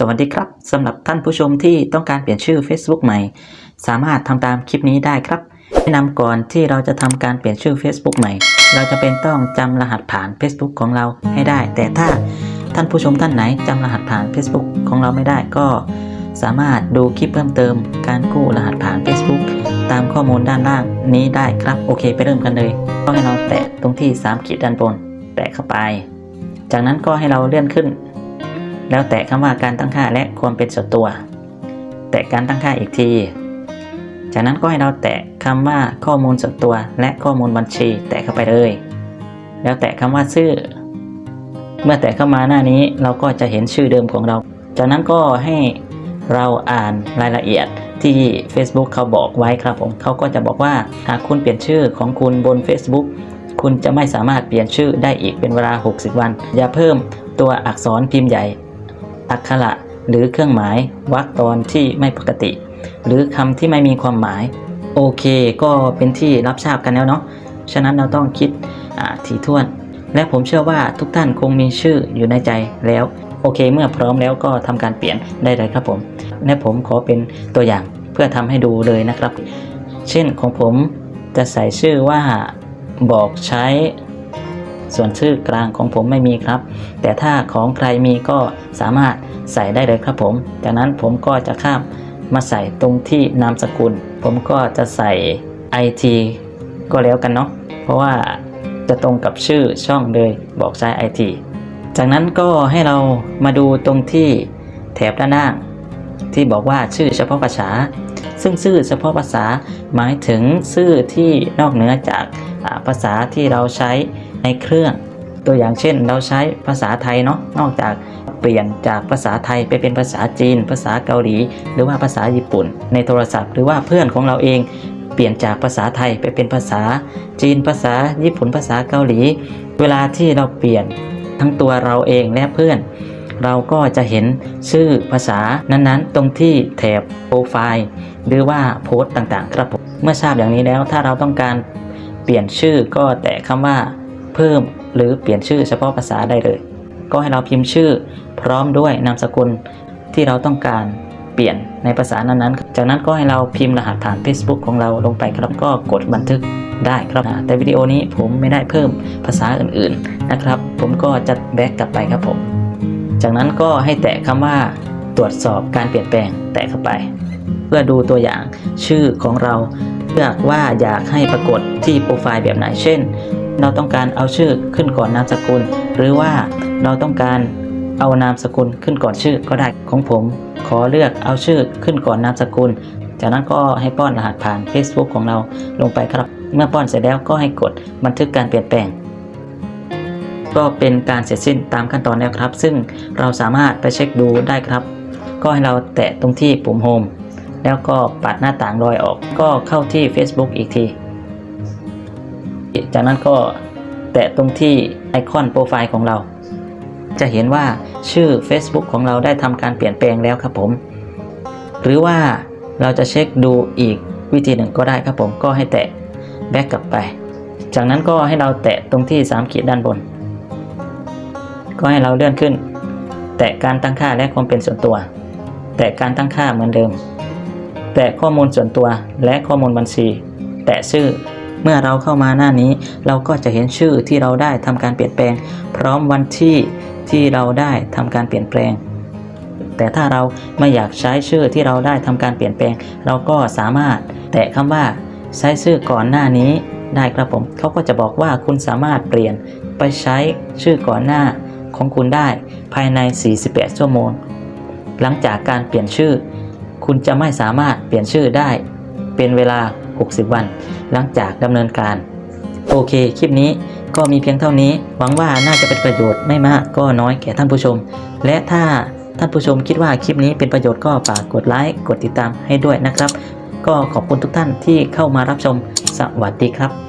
สวัสดีครับสำหรับท่านผู้ชมที่ต้องการเปลี่ยนชื่อ Facebook ใหม่ สามารถทำตามคลิปนี้ได้ครับแนะนำก่อนที่เราจะทำการเปลี่ยนชื่อ Facebook ใหม่ เราจะเป็นต้องจำรหัสผ่าน Facebook ของเราให้ได้ แต่ถ้าท่านผู้ชมท่านไหนจำรหัสผ่าน Facebook ของเราไม่ได้ก็ สามารถดูคลิปเพิ่มเติม การกู้รหัสผ่าน Facebook ตามข้อมูลด้านล่างนี้ได้ครับโอเค ไปเริ่มกันเลยก็ให้เราแตะตรงที่3ขีดด้านบน แตะเข้าไป จากนั้นก็ให้เราเลื่อนขึ้น แล้วแตะคำว่าการตั้งค่าและความเป็นส่วนตัว แตะการตั้งค่าอีกที จากนั้นก็ให้เราแตะคำว่าข้อมูลส่วนตัว และข้อมูลบัญชี แตะเข้าไปเลย แล้วแตะคำว่าชื่อ เมื่อแตะเข้ามาหน้านี้เราก็จะเห็นชื่อเดิมของเรา จากนั้นก็ให้เราอ่านรายละเอียดที่ Facebook เขาบอกไว้ครับผมเขาก็จะบอกว่าหากคุณเปลี่ยนชื่อของคุณบน Facebook คุณจะไม่สามารถเปลี่ยนชื่อได้อีกเป็นเวลา 60 วัน อย่าเพิ่มตัวอักษรพิมพ์ใหญ่ อักขระหรือเครื่องหมายวรรคตอนที่ไม่ปกติ หรือคำที่ไม่มีความหมาย โอเค ก็เป็นที่รับทราบกันแล้วเนาะฉะนั้นเราต้องคิดถี่ถ้วน และผมเชื่อว่าทุกท่านคงมีชื่ออยู่ในใจแล้ว โอเค เมื่อพร้อมแล้วก็ทำการเปลี่ยนได้เลยครับผม และผมขอเป็นตัวอย่างเพื่อทำให้ดูเลยนะครับ เช่นของผมจะใส่ชื่อว่าบอกใช้ ส่วนชื่อกลางของผมไม่มีครับ แต่ถ้าของใครมีก็สามารถใส่ได้เลยครับผม จากนั้นผมก็จะข้ามมาใส่ตรงที่นามสกุล ผมก็จะใส่ IT ก็แล้วกันเนาะ เพราะว่าจะตรงกับชื่อช่องเลยบอกใช้ IT จากนั้นก็ให้เรามาดูตรงที่แถบด้านล่างที่บอกว่าชื่อเฉพาะภาษา ซึ่งชื่อเฉพาะภาษาหมายถึงชื่อที่นอกเหนือจากภาษาที่เราใช้ในเครื่อง ตัวอย่างเช่น เราใช้ภาษาไทยเนาะนอกจากเปลี่ยนจากภาษาไทยไปเป็นภาษาจีน ภาษาเกาหลี หรือว่าภาษาญี่ปุ่น ในโทรศัพท์หรือว่าเพื่อนของเราเองเปลี่ยนจากภาษาไทยไปเป็นภาษาจีน ภาษาญี่ปุ่น ภาษาเกาหลี เวลาที่เราเปลี่ยนทั้งตัวเราเองและเพื่อน เราก็จะเห็นชื่อภาษานั้นๆ ตรงที่แถบโปรไฟล์หรือว่าโพสต์ต่างๆ ครับผมเมื่อทราบอย่างนี้แล้วถ้าเราต้องการเปลี่ยนชื่อก็แตะคำว่าเพิ่มหรือเปลี่ยนชื่อเฉพาะภาษาได้เลย ก็ให้เราพิมพ์ชื่อพร้อมด้วยนามสกุลที่เราต้องการเปลี่ยนในภาษานั้นๆ จากนั้นก็ให้เราพิมพ์รหัสผ่าน Facebook ของเราลงไปครับก็กดบันทึกได้ครับ แต่วิดีโอนี้ผมไม่ได้เพิ่มภาษาอื่นๆนะครับ ผมก็จะแบ็กกลับไปครับผม จากนั้นก็ให้แตะคำว่าตรวจสอบการเปลี่ยนแปลงแตะเข้าไป เพื่อดูตัวอย่างชื่อของเราเลือกว่าอยากให้ปรากฏที่โปรไฟล์แบบไหนเช่น เราต้องการเอาชื่อขึ้นก่อนนามสกุล หรือว่าเราต้องการเอานามสกุลขึ้นก่อนชื่อก็ได้ของผม ขอเลือกเอาชื่อขึ้นก่อนนามสกุล จากนั้นก็ให้ป้อนรหัสผ่าน Facebook ของเราลงไปครับ เมื่อป้อนเสร็จแล้วก็ให้กดบันทึกการเปลี่ยนแปลง ก็เป็นการเสร็จสิ้นตามขั้นตอนแล้วครับ ซึ่งเราสามารถไปเช็คดูได้ครับ ก็ให้เราแตะตรงที่ปุ่มโฮมแล้วก็ปัดหน้าต่างรอยออก ก็เข้าที่ Facebook อีกที จากนั้นก็แตะตรงที่ไอคอนโปรไฟล์ของเรา จะเห็นว่าชื่อ Facebook ของเราได้ทำการเปลี่ยนแปลงแล้วครับผม หรือว่าเราจะเช็คดูอีกวิธีหนึ่งก็ได้ครับผมก็ให้แตะแบ็กกลับไป จากนั้นก็ให้เราแตะตรงที่3ขีดด้านบน ก็ให้เราเลื่อนขึ้น แตะการตั้งค่าและความเป็นส่วนตัว แตะการตั้งค่าเหมือนเดิม แตะข้อมูลส่วนตัวและข้อมูลบัญชี แตะชื่อ เมื่อเราเข้ามาหน้านี้ เราก็จะเห็นชื่อที่เราได้ทำการเปลี่ยนแปลง พร้อมวันที่ที่เราได้ทำการเปลี่ยนแปลง แต่ถ้าเราไม่อยากใช้ชื่อที่เราได้ทำการเปลี่ยนแปลง เราก็สามารถแตะคำว่าใช้ชื่อก่อนหน้านี้ได้ครับผมเขาก็จะบอกว่าคุณสามารถเปลี่ยนไปใช้ชื่อก่อนหน้า ของคุณได้ภายใน 48 ชั่วโมง หลังจากการเปลี่ยนชื่อ คุณจะไม่สามารถเปลี่ยนชื่อได้ เป็นเวลา 60 วัน หลังจากดำเนินการ โอเค คลิปนี้ก็มีเพียงเท่านี้ หวังว่าน่าจะเป็นประโยชน์ไม่มากก็น้อยแก่ท่านผู้ชม และถ้าท่านผู้ชมคิดว่าคลิปนี้เป็นประโยชน์ก็ฝากกดไลค์ กดติดตามให้ด้วยนะครับ ก็ขอบคุณทุกท่านที่เข้ามารับชม สวัสดีครับ